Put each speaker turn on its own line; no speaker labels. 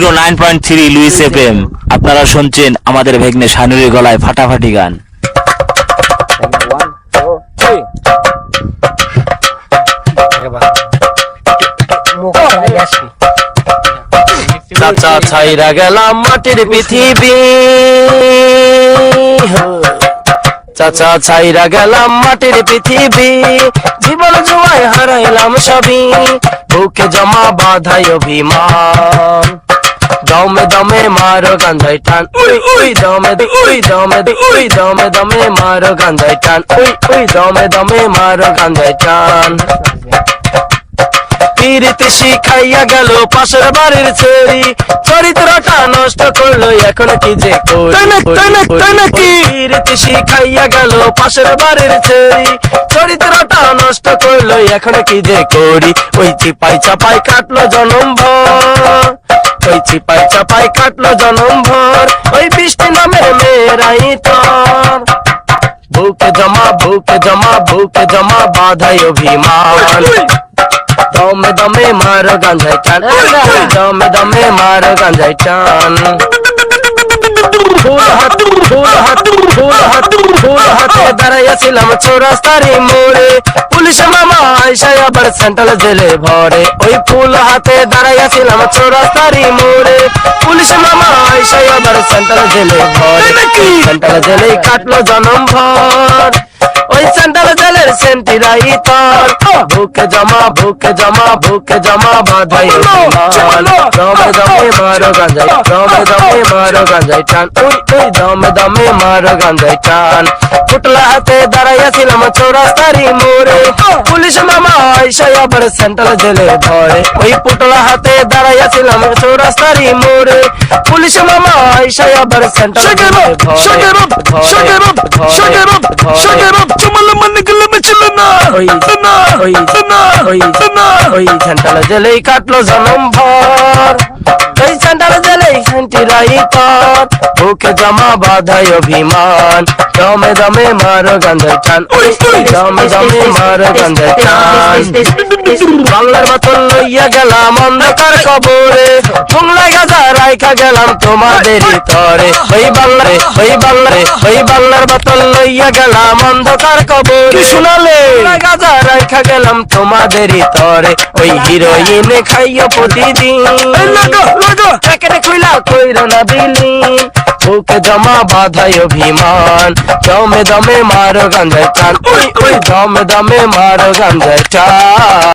Zero nine point three Lewis F M আপনারা শুনছেন আমাদের ভেগ্নে শানুরের গলায় ফাটাফাটি গান। চাচা ছাইরা গেলাম মাটির পৃথিবী। চাচা ছাইরা গেলাম মাটির পৃথিবী। জীবন জুয়ায় হারাইলাম সবই বুকে জমা বাধাই অভিমান। দমে দমে মারো গান্ধাই টান। উই উই দমে উই দমে উই দমে দমে মারো গান্ধাই টান। উই উই দমে দমে মারো গান্ধাই টান। পীড়িত শিখাইয়া গেল পাশের বাড়ির ছেড়ি। চরিত্রটা নষ্ট করল এখন কি যে? পীড়িত শিখাইয়া গেল পাশের বাড়ির ছেড়ি। চরিত্রটা নষ্ট করল এখন কি যে করি? ওই চিপাই চাপাই কাটলো জনম ওই চিপাই চাপাই কাটলো জনম ভর। ওই বৃষ্টি নামের মেয়েরাই তোর। বুকে জমা বুকে জমা বুকে জমা বাধাই অভিমান। দমে দমে মারো গাঞ্জাই টান। দমে দমে মারো গাঞ্জাই টান। ফুল হাত ফুল হাত ফুল হাত ফুল হাতে। দাঁড়াইয়াছিলাম চৌরাস্তারি মোড়ে। পুলিশ মামা আইসাই আবার সেন্ট্রাল জেলে ভরে। ওই ফুল হাতে দাঁড়াইয়াছিলাম চৌরাস্তারি মোড়ে। পুলিশ মামা আইসাই আবার সেন্ট্রাল জেলে ভরে। সেন্ট্রাল জেলে কাটলো জনম ভর। ওই সেন্ট্রাল জেলের সেন্টিরাই তোর বুকে জমা বুকে জমা বুকে জমা বাধাই দমে মারো গাঞ্জাই দমে দমে মারো গাঞ্জাই টান উই উই দমে দমে মারো গাঞ্জাই টান পুটলা হাতে দাঁড়াইয়াছিলাম চৌরাস্তারি মোড়ে পুলিশ মামা আইসাই আবার সেন্ট্রাল জেলে ধরে ওই পুটলা হাতে দাঁড়াইয়াছিলাম চৌরাস্তারি মোড়ে পুলিশ মামা আইসাই আবার সেন্ট্রাল জেলে ওই ওই ওই ওই সেন্ট্রাল জেলেই কাটলো জনম ভর ওই সেন্ট্রাল জেলেই সেন্টিরাই কর বুকে জমা বাধায় অভিমান দমে দমে মারো গন্ধের টান ওই দমে দমে মারো গন্ধের টান বাংলার মতন লইয়া গেলাম অন্ধকার কবরে বাংলায় গাজা রাইখা গেলাম তোমাদের তরে ওই বাংলারে ওই বাংলারে ওই বাংলার মতন লইয়া গেলাম অন্ধকার কবরে। শোনালে? গাজা রাইখা গেলাম তোমাদের তরে ওই হিরোইন খাইয়া প্রতিদিন। প্যাকেটে খুইলা কইরো না বিলীন বুকে জমা বাধাই অভিমান। দমে দমে মারো গাঞ্জায় টান ওই ওই দমে দমে মারো গাঞ্জায় টান